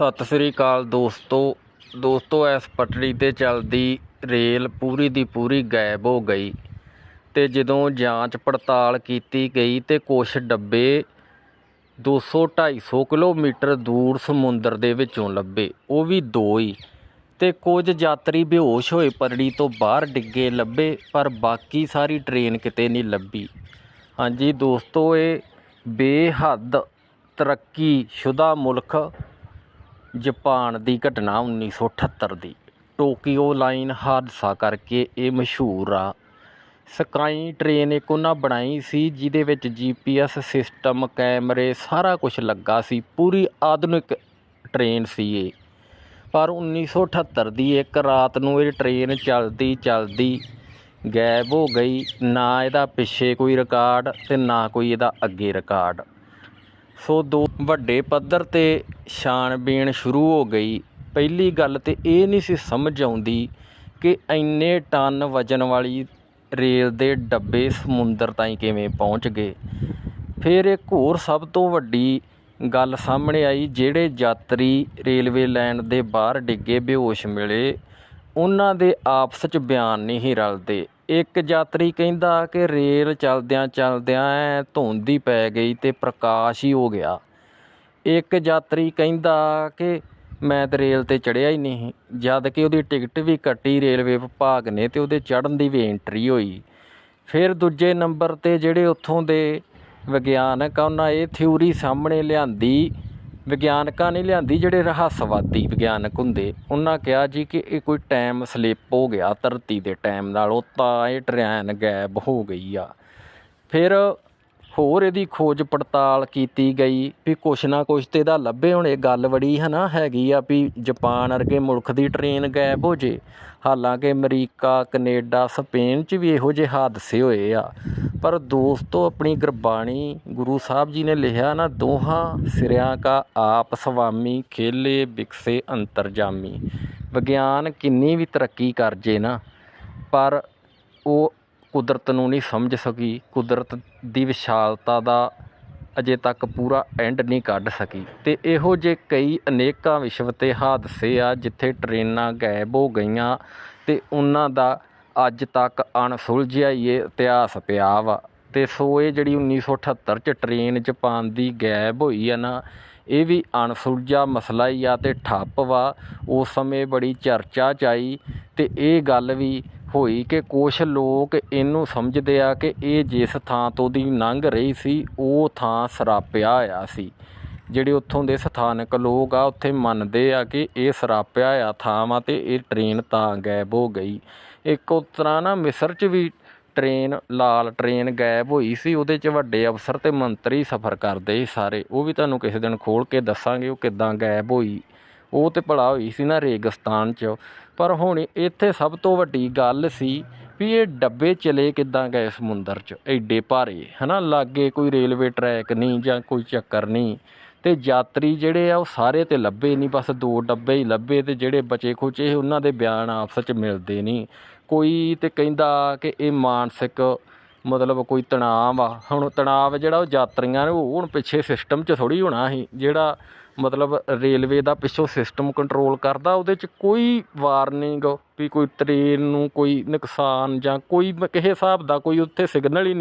ਸਤਿ ਸ੍ਰੀ ਅਕਾਲ ਦੋਸਤੋ। ਦੋਸਤੋ, ਇਸ ਪਟੜੀ ਤੇ ਚੱਲਦੀ ਰੇਲ ਪੂਰੀ ਦੀ ਪੂਰੀ ਗਾਇਬ ਹੋ ਗਈ ਤੇ ਜਦੋਂ ਜਾਂਚ ਪੜਤਾਲ ਕੀਤੀ ਗਈ ਤੇ ਕੁਝ ਡੱਬੇ 200 250 ਕਿਲੋਮੀਟਰ ਦੂਰ ਸਮੁੰਦਰ ਦੇ ਵਿੱਚੋਂ ਲੱਭੇ, ਉਹ ਵੀ ਦੋ ਹੀ ਤੇ ਕੁਝ ਯਾਤਰੀ ਬੇਹੋਸ਼ ਹੋਏ ਪਟੜੀ ਤੋਂ ਬਾਹਰ ਡਿੱਗੇ ਲੱਭੇ, ਪਰ ਬਾਕੀ ਸਾਰੀ ਟ੍ਰੇਨ ਕਿਤੇ ਨਹੀਂ ਲੱਭੀ। ਹਾਂਜੀ ਦੋਸਤੋ, ਇਹ ਬੇਹੱਦ ਤਰੱਕੀ ਸ਼ੁਦਾ ਮੁਲਕ ਜਾਪਾਨ ਦੀ ਘਟਨਾ 1978 ਦੀ। ਟੋਕੀਓ ਲਾਈਨ ਹਾਦਸਾ ਕਰਕੇ ਇਹ ਮਸ਼ਹੂਰ ਆ। ਸਕਾਈ ਟ੍ਰੇਨ ਇੱਕ ਉਹਨਾਂ ਬਣਾਈ ਸੀ ਜਿਹਦੇ ਵਿੱਚ ਜੀਪੀਐਸ ਸਿਸਟਮ, ਕੈਮਰੇ, ਸਾਰਾ ਕੁਝ ਲੱਗਾ ਸੀ। ਪੂਰੀ ਆਧੁਨਿਕ ਟ੍ਰੇਨ ਸੀ ਇਹ। ਪਰ 1978 ਦੀ ਇੱਕ ਰਾਤ ਨੂੰ ਇਹ ਟ੍ਰੇਨ ਚੱਲਦੀ ਚੱਲਦੀ ਗਾਇਬ ਹੋ ਗਈ। ਨਾ ਇਹਦਾ ਪਿੱਛੇ ਕੋਈ ਰਿਕਾਰਡ ਤੇ ਨਾ ਕੋਈ ਇਹਦਾ ਅੱਗੇ ਰਿਕਾਰਡ। ਸੋ ਦੋ ਵੱਡੇ ਪੱਧਰ ਤੇ ਛਾਣਬੀਣ ਸ਼ੁਰੂ ਹੋ ਗਈ। ਪਹਿਲੀ ਗੱਲ ਤੇ ਇਹ ਨਹੀਂ ਸੀ ਸਮਝ ਆਉਂਦੀ ਕਿ ਇੰਨੇ ਟਨ ਵਜਨ ਵਾਲੀ ਰੇਲ ਦੇ ਡੱਬੇ ਸਮੁੰਦਰ ਤਾਈਂ ਕਿਵੇਂ ਪਹੁੰਚ ਗਏ। ਫਿਰ ਇੱਕ ਹੋਰ ਸਭ ਤੋਂ ਵੱਡੀ ਗੱਲ ਸਾਹਮਣੇ ਆਈ, ਜਿਹੜੇ ਯਾਤਰੀ ਰੇਲਵੇ ਲਾਈਨ ਦੇ ਬਾਹਰ ਡਿੱਗੇ ਬੇਹੋਸ਼ ਮਿਲੇ, ਉਹਨਾਂ ਦੇ ਆਪਸ 'ਚ ਬਿਆਨ ਨਹੀਂ ਰਲਦੇ। ਇੱਕ ਯਾਤਰੀ ਕਹਿੰਦਾ ਕਿ ਰੇਲ ਚਲਦਿਆਂ ਚਲਦਿਆਂ ਧੁੰਦ ਹੀ ਪੈ ਗਈ ਤੇ ਪ੍ਰਕਾਸ਼ ਹੀ ਹੋ ਗਿਆ। ਇੱਕ ਯਾਤਰੀ ਕਹਿੰਦਾ ਕਿ ਮੈਂ ਤਾਂ ਰੇਲ ਤੇ ਚੜ੍ਹਿਆ ਹੀ ਨਹੀਂ, ਜਦ ਕਿ ਉਹਦੀ ਟਿਕਟ ਵੀ ਕੱਟੀ ਰੇਲਵੇ ਵਿਭਾਗ ਨੇ ਤੇ ਉਹਦੇ ਚੜ੍ਹਨ ਦੀ ਵੀ ਐਂਟਰੀ ਹੋਈ। ਫਿਰ ਦੂਜੇ ਨੰਬਰ ਤੇ ਜਿਹੜੇ ਉੱਥੋਂ ਦੇ ਵਿਗਿਆਨਕ ਆ, ਉਹਨਾਂ ਇਹ ਥਿਊਰੀ ਸਾਹਮਣੇ ਲਿਆਂਦੀ, ਵਿਗਿਆਨਕਾਂ ਨੇ ਲਿਆਂਦੀ ਜਿਹੜੇ ਰਹੱਸਵਾਦੀ ਵਿਗਿਆਨਕ ਹੁੰਦੇ, ਉਹਨਾਂ ਕਿਹਾ ਜੀ ਕਿ ਇਹ ਕੋਈ ਟਾਈਮ ਸਲਿੱਪ ਹੋ ਗਿਆ, ਧਰਤੀ ਦੇ ਟਾਈਮ ਨਾਲ, ਉਹ ਤਾਂ ਇਹ ਟ੍ਰੇਨ ਗਾਇਬ ਹੋ ਗਈ ਆ। ਫਿਰ ਹੋਰ ਇਹਦੀ ਖੋਜ ਪੜਤਾਲ ਕੀਤੀ ਗਈ ਵੀ ਕੁਛ ਨਾ ਕੁਛ ਤੇ ਇਹਦਾ ਲੱਭੇ ਹੁਣ ਇਹ ਗੱਲ ਬੜੀ ਹੈ ਨਾ ਹੈਗੀ ਆ ਵੀ ਜਾਪਾਨ ਵਰਗੇ ਮੁਲਕ ਦੀ ਟ੍ਰੇਨ ਗਾਇਬ ਹੋ ਜੇ। ਹਾਲਾਂਕਿ ਅਮਰੀਕਾ, ਕੈਨੇਡਾ, ਸਪੇਨ 'ਚ ਵੀ ਇਹੋ ਜਿਹੇ ਹਾਦਸੇ ਹੋਏ ਆ। ਪਰ ਦੋਸਤੋ, ਆਪਣੀ ਗੁਰਬਾਣੀ ਗੁਰੂ ਸਾਹਿਬ ਜੀ ਨੇ ਲਿਖਿਆ ਨਾ, ਦੋਹਾਂ ਸਿਰਿਆਂ ਕਾ ਆਪ ਸਵਾਮੀ, ਖੇਲੇ ਬਿਕਸੇ ਅੰਤਰਜਾਮੀ। ਵਿਗਿਆਨ ਕਿੰਨੀ ਵੀ ਤਰੱਕੀ ਕਰ ਜੇ ਨਾ, ਪਰ ਉਹ ਕੁਦਰਤ ਨੂੰ ਨਹੀਂ ਸਮਝ ਸਕੀ, ਕੁਦਰਤ ਦੀ ਵਿਸ਼ਾਲਤਾ ਦਾ ਅਜੇ ਤੱਕ ਪੂਰਾ ਐਂਡ ਨਹੀਂ ਕੱਢ ਸਕੀ। ਅਤੇ ਇਹੋ ਜਿਹੇ ਕਈ ਅਨੇਕਾਂ ਵਿਸ਼ਵ ਤੇ ਹਾਦਸੇ ਆ ਜਿੱਥੇ ਟ੍ਰੇਨਾਂ ਗਾਇਬ ਹੋ ਗਈਆਂ ਅਤੇ ਉਹਨਾਂ ਦਾ ਅੱਜ ਤੱਕ ਅਣਸੁਲਝਿਆ ਹੀ ਇਹ ਇਤਿਹਾਸ ਪਿਆ ਵਾ। ਅਤੇ ਸੋ ਇਹ ਜਿਹੜੀ 1978 ਚ ਟ੍ਰੇਨ ਜਾਪਾਨ ਦੀ ਗਾਇਬ ਹੋਈ ਆ ਨਾ, ਇਹ ਵੀ ਅਣਸੁਲਝਾ ਮਸਲਾ ਹੀ ਆ ਅਤੇ ਠੱਪ ਵਾ। ਉਸ ਸਮੇਂ ਬੜੀ ਚਰਚਾ ਚ ਆਈ ਅਤੇ ਇਹ ਗੱਲ ਵੀ ਹੋਈ ਕਿ ਕੁਝ ਲੋਕ ਇਹਨੂੰ ਸਮਝਦੇ ਆ ਕਿ ਇਹ ਜਿਸ ਥਾਂ ਤੋਂ ਦੀ ਲੰਘ ਰਹੀ ਸੀ, ਉਹ ਥਾਂ ਸਰਾਪਿਆ ਹੋਇਆ ਸੀ। ਜਿਹੜੇ ਉੱਥੋਂ ਦੇ ਸਥਾਨਕ ਲੋਕ ਆ, ਉੱਥੇ ਮੰਨਦੇ ਆ ਕਿ ਇਹ ਸਰਾਪਿਆ ਹੋਇਆ ਥਾਂ ਵਾ ਤੇ ਇਹ ਟ੍ਰੇਨ ਤਾਂ ਗਾਇਬ ਹੋ ਗਈ। ਇੱਕ ਉਸ ਤਰ੍ਹਾਂ ਨਾ ਮਿਸਰ 'ਚ ਵੀ ਟ੍ਰੇਨ, ਲਾਲ ਟ੍ਰੇਨ ਗਾਇਬ ਹੋਈ ਸੀ, ਉਹਦੇ 'ਚ ਵੱਡੇ ਅਫਸਰ ਤੇ ਮੰਤਰੀ ਸਫ਼ਰ ਕਰਦੇ ਸੀ ਸਾਰੇ। ਉਹ ਵੀ ਤੁਹਾਨੂੰ ਕਿਸੇ ਦਿਨ ਖੋਲ ਕੇ ਦੱਸਾਂਗੇ ਉਹ ਕਿੱਦਾਂ ਗਾਇਬ ਹੋਈ। ਉਹ ਤੇ ਭਲਾ ਹੋਈ ਸੀ ਨਾ ਰੇਗਿਸਤਾਨ 'ਚ। ਪਰ ਹੁਣ ਇੱਥੇ ਸਭ ਤੋਂ ਵੱਡੀ ਗੱਲ ਸੀ ਵੀ ਇਹ ਡੱਬੇ ਚਲੇ ਕਿੱਦਾਂ ਗਏ ਸਮੁੰਦਰ 'ਚ ਐਡੇ ਭਾਰੇ, ਹਨਾ? ਲਾਗੇ ਕੋਈ ਰੇਲਵੇ ਟਰੈਕ ਨਹੀਂ ਜਾਂ ਕੋਈ ਚੱਕਰ ਨਹੀਂ। ਤੇ ਯਾਤਰੀ ਜਿਹੜੇ ਆ, ਉਹ ਸਾਰੇ ਤੇ ਲੱਭੇ ਨਹੀਂ, ਬਸ ਦੋ ਡੱਬੇ ਹੀ ਲੱਭੇ ਤੇ ਜਿਹੜੇ ਬਚੇ ਖੁਚੇ ਉਹਨਾਂ ਦੇ ਬਿਆਨ ਆਪਸ 'ਚ ਮਿਲਦੇ ਨਹੀਂ। ਕੋਈ ਤੇ ਕਹਿੰਦਾ ਕਿ ਇਹ ਮਾਨਸਿਕ ਮਤਲਬ ਕੋਈ ਤਣਾਅ ਆ ਹੁਣ ਤਣਾਅ ਜਿਹੜਾ ਉਹ ਯਾਤਰੀਆਂ ਨੇ, ਉਹ ਹੁਣ ਪਿੱਛੇ ਸਿਸਟਮ 'ਚ ਥੋੜੀ ਹੋਣਾ ਸੀ। ਜਿਹੜਾ ਮਤਲਬ ਰੇਲਵੇ ਦਾ ਪਿੱਛੋਂ ਸਿਸਟਮ ਕੰਟਰੋਲ ਕਰਦਾ, ਉਹਦੇ 'ਚ ਕੋਈ ਵਾਰਨਿੰਗ ਵੀ ਕੋਈ ਟ੍ਰੇਨ ਨੂੰ ਕੋਈ ਨੁਕਸਾਨ ਜਾਂ ਕੋਈ ਕਿਸੇ ਹਿਸਾਬ ਦਾ ਕੋਈ ਉੱਥੇ ਸਿਗਨਲ ਹੀ ਨਹੀਂ।